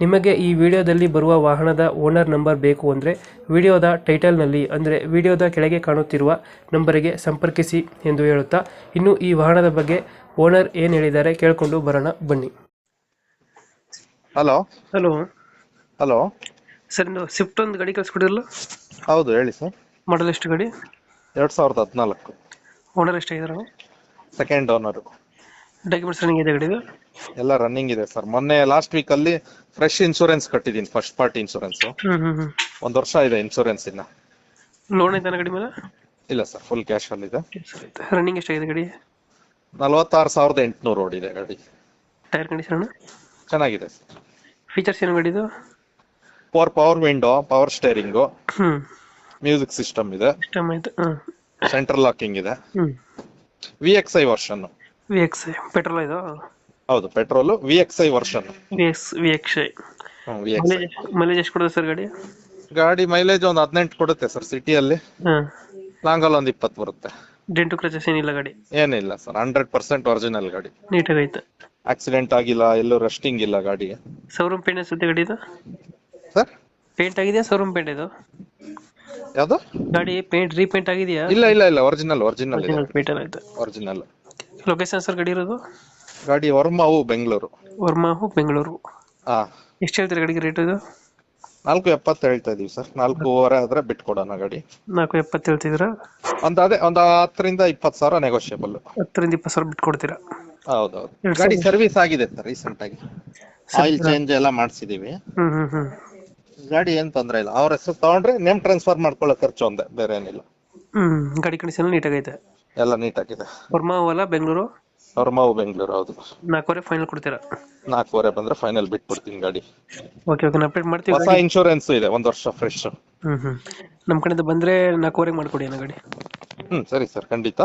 ನಿಮಗೆ ಈ ವಿಡಿಯೋದಲ್ಲಿ ಬರುವ ವಾಹನದ ಓನರ್ ನಂಬರ್ ಬೇಕು ಅಂದರೆ ವಿಡಿಯೋದ ಟೈಟಲ್ನಲ್ಲಿ ಅಂದರೆ ವಿಡಿಯೋದ ಕೆಳಗೆ ಕಾಣುತ್ತಿರುವ ನಂಬರಿಗೆ ಸಂಪರ್ಕಿಸಿ ಎಂದು ಹೇಳುತ್ತಾ ಇನ್ನು ಈ ವಾಹನದ ಬಗ್ಗೆ ಓನರ್ ಏನು ಹೇಳಿದ್ದಾರೆ ಕೇಳಿಕೊಂಡು ಬರೋಣ ಬನ್ನಿ. ಹಲೋ. ಹಲೋ. ಹಲೋ. ಸರ್ ಇನ್ನು ಸ್ವಿಫ್ಟ್ ಒಂದು ಗಾಡಿ ಕಳಿಸ್ಕೊಡಿರಲ್ಲ ಹೌದು ಹೇಳಿ ಸರ್. ಮಾಡಲ್ ಎಷ್ಟು ಗಾಡಿ? ಎರಡು ಸಾವಿರದ ಹದಿನಾಲ್ಕು. ಓನರ್ ಎಷ್ಟಾಗಿದ್ದಾರೆ? ಸೆಕೆಂಡ್ ಓನರು ಡಾಕ್ಯುಮೆಂಟ್ಸ್ ರನ್ನಿಂಗ್ ಇದೆ ಗಾಡಿದು ಎಲ್ಲ ರನ್ನಿಂಗ್ ಇದೆ ಸರ್ ಮೊನ್ನೆ ಲಾಸ್ಟ್ ವೀಕ್ ಅಲ್ಲಿ ಫ್ರೆಶ್ ಇನ್ಶೂರೆನ್ಸ್ ಕಟ್ಟಿದೀನಿ ಫಸ್ಟ್ ಪಾರ್ಟಿ ಇನ್ಶೂರೆನ್ಸ್ ಒಂದ್ ವರ್ಷ ಇದೆ ಇನ್ಶೂರೆನ್ಸ್ ಇನ್ನ. ಲೋನ್ ಐತಾನ ಗಾಡಿ ಮೇಲೆ? ಇಲ್ಲ ಸರ್ ಫುಲ್ ಕ್ಯಾಶ್ ಅಲ್ಲಿ ಇದೆ. ರನ್ನಿಂಗ್ ಎಷ್ಟಾಗಿದೆ ಗಾಡಿ ನಲವತ್ತಾರು ಸಾವಿರದ ಎಂಟುನೂರು ಓಡಿದೆ ಗಾಡಿ. ಟೈರ್ ಕಂಡೀಷನ್ ಚೆನ್ನಾಗಿದೆ ಸರ್ ಫೀಚರ್ಸ್ ಏನು ಗಾಡಿದು power power window power steering music system ಇದೆ. ಸಿಸ್ಟಮ್ ಆಯ್ತು ಸೆಂಟ್ರಲ್ ಲಾಕಿಂಗ್ ಇದೆ. V X I version V X petrol ಇದು? ಹೌದು petrol V X I version. V X V X V X mileage mileage ಎಷ್ಟು ಕೊಡುತ್ತೆ sir ಗಾಡಿ? ಗಾಡಿ mileage ಒಂದು ಹದಿನೆಂಟು ಕೊಡುತ್ತೆ ಸರ್ ಸಿಟಿಯಲ್ಲಿ. ಹಾಂ. ಲಾಂಗಲ್ಲಿ ಒಂದು ಇಪ್ಪತ್ತು ಬರುತ್ತೆ. ಡೆಂಟು ಕ್ರಚಸ್ ಏನಿಲ್ಲ ಗಾಡಿ? ಏನಿಲ್ಲ ಸರ್ ಹಂಡ್ರೆಡ್ ಪರ್ಸೆಂಟ್ ಒರಿಜಿನಲ್ ಗಾಡಿ. ನೀಟಾಗಿ ಐತೆ. ಆಕ್ಸಿಡೆಂಟ್ ಆಗಿಲ್ಲ ಎಲ್ಲೂ ರಸ್ಟಿಂಗ್ ಇಲ್ಲ ಗಾಡಿಗೆ. ಶೋರೂಮ್ ಪೇಂಟ್ ಅನ್ಸುತ್ತೆ ಗಾಡಿ ಇದು? ಸರ್? ಪೇಂಟ್ ಆಗಿದೆಯಾ ಶೋರೂಮ್ ಪೇಂಟ್ ಇದು? ಯಾವುದು? ಗಾಡಿ ಪೇಂಟ್ ರೀಪೇಂಟ್ ಆಗಿದೆಯಾ? ಇಲ್ಲ ಇಲ್ಲ ಇಲ್ಲ ಒರಿಜಿನಲ್ ಒರಿಜಿನಲ್ ಇದೆ. ಪೇಂಟ್ ಆಯ್ತು ಒರಿಜಿನಲ್ ಲೊಕೇಶನ್ ಸರ್ ಗಾಡಿ ಇರೋದು? ಗಾಡಿ ವರ್ಮಾವು ಬೆಂಗಳೂರು. ವರ್ಮಾಹು ಬೆಂಗಳೂರು. ಹಾ. ಎಷ್ಟು ಹೇಳ್ತೀರಿ ಗಾಡಿಗೆ ರೇಟ್ ಇದು? ನಾಲ್ಕು ಎಪ್ಪತ್ತು ಹೇಳ್ತಾ ಇದೀವಿ ಸರ್. ನಾಲ್ಕೂವರೆ ಆದ್ರೆ ಬಿಟ್ಕೊಡೋಣ ಗಾಡಿ. ನಾಲ್ಕು ಎಪ್ಪತ್ತು ಹೇಳ್ತಿದ್ರ ಒಂದ್ ಅದೇ ಒಂದ್ ಹತ್ತರಿಂದ ಇಪ್ಪತ್ತು ಸಾವಿರ ನೆಗೋಷಿಯಬಲ್ ಹತ್ತರಿಂದ ಇಪ್ಪತ್ತು ಸಾವಿರ ಬಿಟ್ಕೊಡ್ತೀರಾ? ಹೌದೌದು. ಎರಡ್ ಗಾಡಿ ಸರ್ವಿಸ್ ಆಗಿದೆ ಸರ್ ರೀಸೆಂಟ್ ಆಗಿ ಆಯಿಲ್ ಚೇಂಜ್ ಎಲ್ಲ ಮಾಡಿಸಿದೀವಿ. ಹ್ಞೂ ಹ್ಞೂ ಹ್ಞೂ ಗಾಡಿ ಏನ್ ತೊಂದ್ರೆ ಇಲ್ಲ. ಅವ್ರ ಹೆಸರು ತಗೊಂಡ್ರೆ ನೇಮ್ ಟ್ರಾನ್ಸ್ಫರ್ ಮಾಡ್ಕೊಳ್ಳೋ ಖರ್ಚು ಒಂದೇ ಬೇರೆ ಏನಿಲ್ಲ ಹ್ಮ್ ಗಾಡಿ ಕಂಡೀಷನ್ ನೀಟಾಗೈತೆ ಎಲ್ಲ ನೀಟಾಗಿದೆ ಆಗಿದೆ. ಅಲ್ಲ ಬೆಂಗಳೂರು? ವರ್ಮಾವು ಬೆಂಗಳೂರು ಹೌದು. ನಾಲ್ಕೂವರೆ ಫೈನಲ್ ಕೊಡ್ತೀರಾ? ನಾಲ್ಕೂವರೆ ಬಂದ್ರೆ ಫೈನಲ್ ಬಿಟ್ಬಿಡ್ತೀನಿ ಗಾಡಿ. ಓಕೆ ಓಕೆ ಅಪ್ಡೇಟ್ ಮಾಡ್ತೀವಿ ಹೊಸ ಇನ್ಶೂರೆನ್ಸ್ ಇದೆ ಒಂದ್ ವರ್ಷ ಫ್ರೆಶ್ ಹ್ಮ್ ಹ್ಮ್. ನಮ್ಮ ಕಡೆಯಿಂದ ಬಂದ್ರೆ ನಾಲ್ಕೂವರೆಗೆ ಮಾಡ್ಕೊಡಿ ಅಣ್ಣ ಗಾಡಿ. ಹ್ಮ್ ಸರಿ ಸರ್ ಖಂಡಿತ.